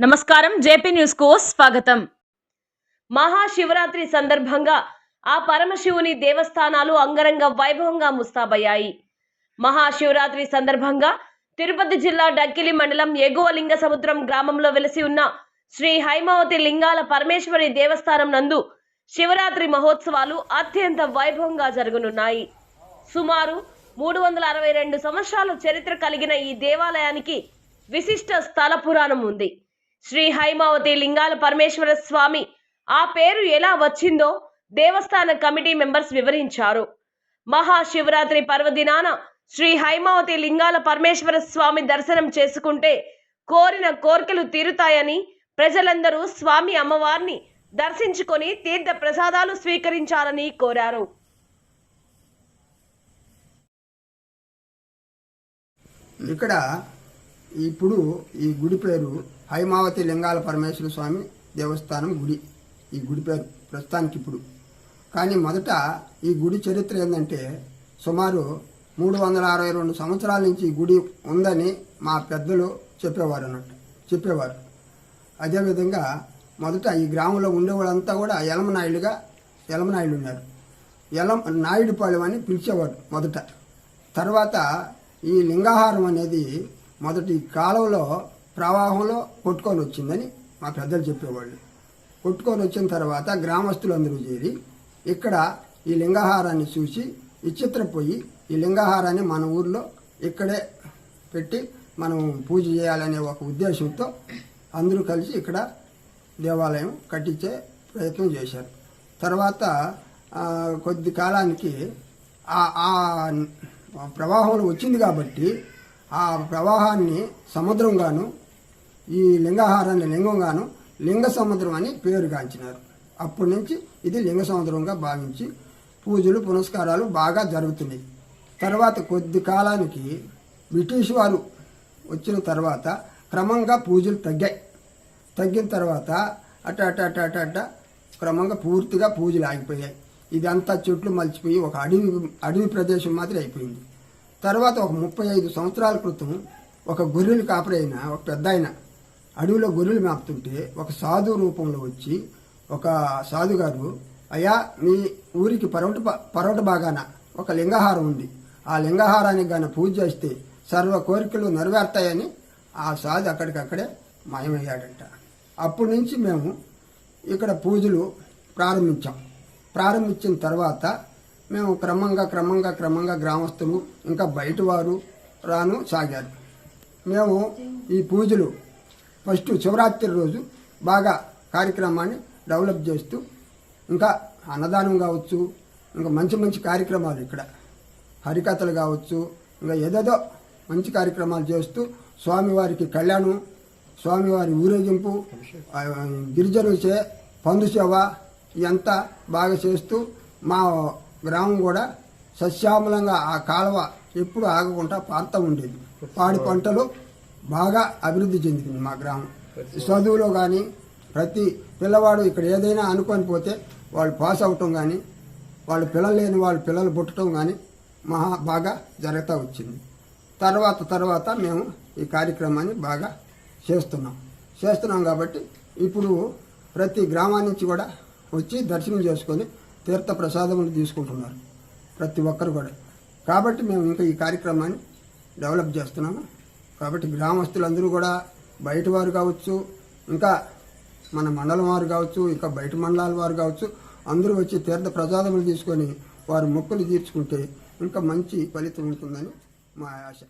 నమస్కారం. జేపీ న్యూస్కు స్వాగతం. మహాశివరాత్రి సందర్భంగా ఆ పరమశివుని దేవస్థానాలు అంగరంగ వైభవంగా ముస్తాబయ్యాయి. మహాశివరాత్రి సందర్భంగా తిరుపతి జిల్లా డక్కిలి మండలం ఎగువ లింగ సముద్రం గ్రామంలో వెలసి ఉన్న శ్రీ హైమావతి లింగాల పరమేశ్వరి దేవస్థానం నందు శివరాత్రి మహోత్సవాలు అత్యంత వైభవంగా జరగనున్నాయి. సుమారు మూడు వందల అరవై రెండు సంవత్సరాల చరిత్ర కలిగిన ఈ దేవాలయానికి విశిష్ట స్థల పురాణం ఉంది. శ్రీ హైమావతి లింగాల పరమేశ్వర స్వామి ఆ పేరు ఎలా వచ్చిందో దేవస్థాన కమిటీ మెంబర్స్ వివరించారు. మహాశివరాత్రి పర్వదినాన శ్రీ హైమావతి లింగాల పరమేశ్వర స్వామి దర్శనం చేసుకుంటే కోరిన కోరికలు తీరుతాయని ప్రజలందరూ స్వామి అమ్మవారిని దర్శించుకొని తీర్థ ప్రసాదాలు స్వీకరించాలని కోరారు. ఇక్కడ ఇప్పుడు ఈ గుడి పేరు హైమావతి లింగాల పరమేశ్వర స్వామి దేవస్థానం గుడి. ఈ గుడి పేరు ప్రస్తుతానికి ఇప్పుడు. కానీ మొదట ఈ గుడి చరిత్ర ఏంటంటే సుమారు మూడు వందల అరవై రెండు సంవత్సరాల నుంచి ఈ గుడి ఉందని మా పెద్దలు చెప్పేవారు అన్నట్టు చెప్పేవారు. అదేవిధంగా మొదట ఈ గ్రామంలో ఉండేవాళ్ళంతా కూడా యలమనాయుడుగా యలమనాయుడు ఉన్నారు. యలం నాయుడుపాలెం అని పిలిచేవారు మొదట. తర్వాత ఈ లింగాహారం అనేది మొదటి కాలంలో ప్రవాహంలో కొట్టుకొని వచ్చిందని మా పెద్దలు చెప్పేవాళ్ళు. కొట్టుకొని వచ్చిన తర్వాత గ్రామస్తులందరూ చేరి ఇక్కడ ఈ లింగాహారాన్ని చూసి విచిత్రపోయి ఈ లింగాహారాన్ని మన ఊర్లో ఇక్కడే పెట్టి మనం పూజ చేయాలనే ఒక ఉద్దేశంతో అందరూ కలిసి ఇక్కడ దేవాలయం కట్టించే ప్రయత్నం చేశారు. తర్వాత కొద్ది కాలానికి ఆ ప్రవాహంలో వచ్చింది కాబట్టి ఆ ప్రవాహాన్ని సముద్రంగాను ఈ లింగాహారాన్ని లింగంగాను లింగ సముద్రం అని పేరుగాంచినారు అప్పటి నుంచి ఇది లింగ సముద్రంగా భావించి పూజలు పునస్కారాలు బాగా జరుగుతున్నాయి. తర్వాత కొద్ది కాలానికి బ్రిటిష్ వారు వచ్చిన తర్వాత క్రమంగా పూజలు తగ్గాయి. తగ్గిన తర్వాత అట అట అట అట అట్ట క్రమంగా పూర్తిగా పూజలు ఆగిపోయాయి. ఇదంతా చెట్లు మలిచిపోయి ఒక అడవి అడవి ప్రదేశం మాదిరి అయిపోయింది. తర్వాత ఒక ముప్పై ఐదు సంవత్సరాల క్రితం ఒక గొర్రెలు కాపరైన ఒక పెద్ద ఆయన అడవిలో గొర్రెలు మేపుతుంటే ఒక సాధు రూపంలో వచ్చి ఒక సాధుగారు అయ్యా మీ ఊరికి పరవట పరవట బాగాన ఒక లింగహారం ఉంది. ఆ లింగహారానికి గాన పూజ చేస్తే సర్వ కోరికలు నెరవేరుతాయని ఆ సాధు అక్కడికక్కడే మాయమయ్యాడంట. అప్పటి నుంచి మేము ఇక్కడ పూజలు ప్రారంభించాం. ప్రారంభించిన తర్వాత మేము క్రమంగా క్రమంగా క్రమంగా గ్రామస్తులు ఇంకా బయట వారు రాను సాగారు. మేము ఈ పూజలు ఫస్ట్ శివరాత్రి రోజు బాగా కార్యక్రమాన్ని డెవలప్ చేస్తూ ఇంకా అన్నదానం కావచ్చు ఇంకా మంచి మంచి కార్యక్రమాలు ఇక్కడ. హరికథలు కావచ్చు ఇంకా ఏదేదో మంచి కార్యక్రమాలు చేస్తూ స్వామివారికి కళ్యాణం స్వామివారి ఊరేగింపు ఆ, గిరిజనులు చే పందు సేవ ఇదంతా బాగా చేస్తూ మా గ్రామం కూడా సస్యామలంగా ఆ కాలువ ఎప్పుడు ఆగకుండా పారుతూ ఉండేది. పాడి పంటలు బాగా అభివృద్ధి చెందింది మా గ్రామం. చదువులో కానీ ప్రతి పిల్లవాడు ఇక్కడ ఏదైనా అనుకొని పోతే వాళ్ళు పాస్ అవటం కానీ వాళ్ళు పిల్లలు లేని వాళ్ళు పిల్లలు పుట్టడం కానీ మహా బాగా జరుగుతూ వచ్చింది. తర్వాత తర్వాత మేము ఈ కార్యక్రమాన్ని బాగా చేస్తున్నాం. చేస్తున్నాం కాబట్టి ఇప్పుడు ప్రతి గ్రామా నుంచి కూడా వచ్చి దర్శనం చేసుకొని తీర్థ ప్రసాదములు తీసుకుంటున్నారు ప్రతి ఒక్కరు కూడా. కాబట్టి మేము ఇంకా ఈ కార్యక్రమాన్ని డెవలప్ చేస్తున్నాము. కాబట్టి గ్రామస్తులందరూ కూడా బయట వారు కావచ్చు ఇంకా మన మండలం వారు కావచ్చు ఇంకా బయట మండలాల వారు కావచ్చు అందరూ వచ్చి తీర్థ ప్రసాదములు తీసుకొని వారు మొక్కులు తీర్చుకుంటే ఇంకా మంచి ఫలితం ఉంటుందని మా ఆశ.